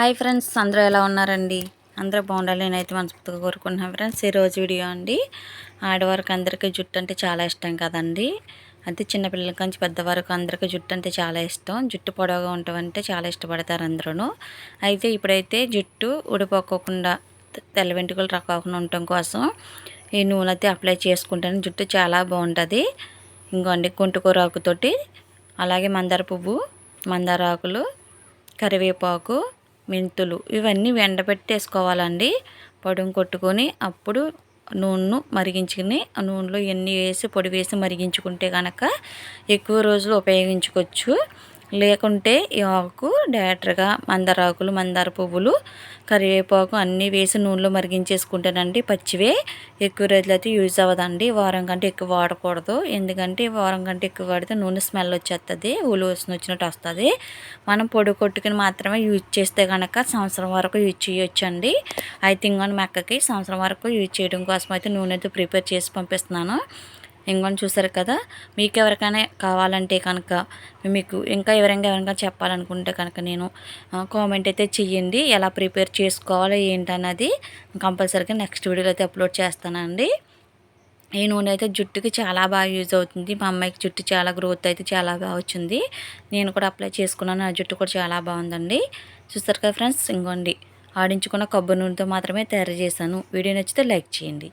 Hi friends అందరూ ఎలా ఉన్నారండి? అందరూ బాగుండాలి. నేనైతే మనస్ఫూర్తిగా కోరుకుంటున్నాను ఫ్రెండ్స్ ఈరోజు వీడియో అండి. ఆడవారికి అందరికీ జుట్టు అంటే చాలా ఇష్టం కదండి. అది చిన్నపిల్లల నుంచి పెద్దవారికి అందరికీ జుట్టు అంటే చాలా ఇష్టం. జుట్టు పొడవుగా ఉండటమంటే చాలా ఇష్టపడతారు అందరూ అయితే ఇప్పుడైతే జుట్టు ఊడిపోకోకుండా తెల్ల వెంట్రుకలు రాకోకుండా ఉండటం కోసం ఈ నూనె అయితే అప్లై చేసుకుంటాను. జుట్టు చాలా బాగుంటుంది. ఇంకోండి కుంటుకూరాకుతోటి అలాగే మందార పువ్వు మందార ఆకులు కరివేపాకు మెంతులు ఇవన్నీ ఎండబెట్టేసుకోవాలండి పొడుము కొట్టుకొని అప్పుడు నూనెను మరిగించుకుని ఆ నూనెలో ఎన్ని వేసి పొడి వేసి మరిగించుకుంటే కనుక ఎక్కువ రోజులు ఉపయోగించుకోవచ్చు. లేకుంటే ఈ ఆకు డైరెక్ట్గా మందారాకులు మందార పువ్వులు కరివేపాకు అన్నీ వేసి నూనెలో మరిగించేసుకుంటానండి పచ్చివే. ఎక్కువ రోజులు అయితే యూజ్ అవ్వదండి. వారం కంటే ఎక్కువ వాడకూడదు. ఎందుకంటే వారం కంటే ఎక్కువ వాడితే నూనె స్మెల్ వచ్చేస్తుంది ఊలు వసిన వచ్చినట్టు వస్తుంది. మనం పొడి కొట్టుకుని మాత్రమే యూజ్ చేస్తే కనుక సంవత్సరం వరకు యూజ్ చేయొచ్చు అండి అయితే అని మెక్కకి సంవత్సరం వరకు యూజ్ చేయడం కోసం అయితే నూనె అయితే ప్రిపేర్ చేసి పంపిస్తున్నాను. ఇంకొని చూసారు కదా? మీకు ఎవరికైనా కావాలంటే కనుక మీకు ఇంకా ఎవరైనా ఎవరైనా చెప్పాలనుకుంటే కనుక నేను కామెంట్ అయితే చెయ్యండి. ఎలా ప్రిపేర్ చేసుకోవాలో ఏంటన్నది కంపల్సరీగా నెక్స్ట్ వీడియోలో అయితే అప్లోడ్ చేస్తానండి. ఈ నూనె అయితే జుట్టుకి చాలా బాగా యూజ్ అవుతుంది. మా అమ్మాయికి జుట్టు చాలా గ్రోత్ అయితే చాలా బాగా వచ్చింది. నేను కూడా అప్లై చేసుకున్నాను. నా జుట్టు కూడా చాలా బాగుందండి. చూస్తారు కదా ఫ్రెండ్స్? ఇంకోండి ఆడించుకున్న కొబ్బరి నూనెతో మాత్రమే తయారు చేశాను. వీడియో నచ్చితే లైక్ చేయండి.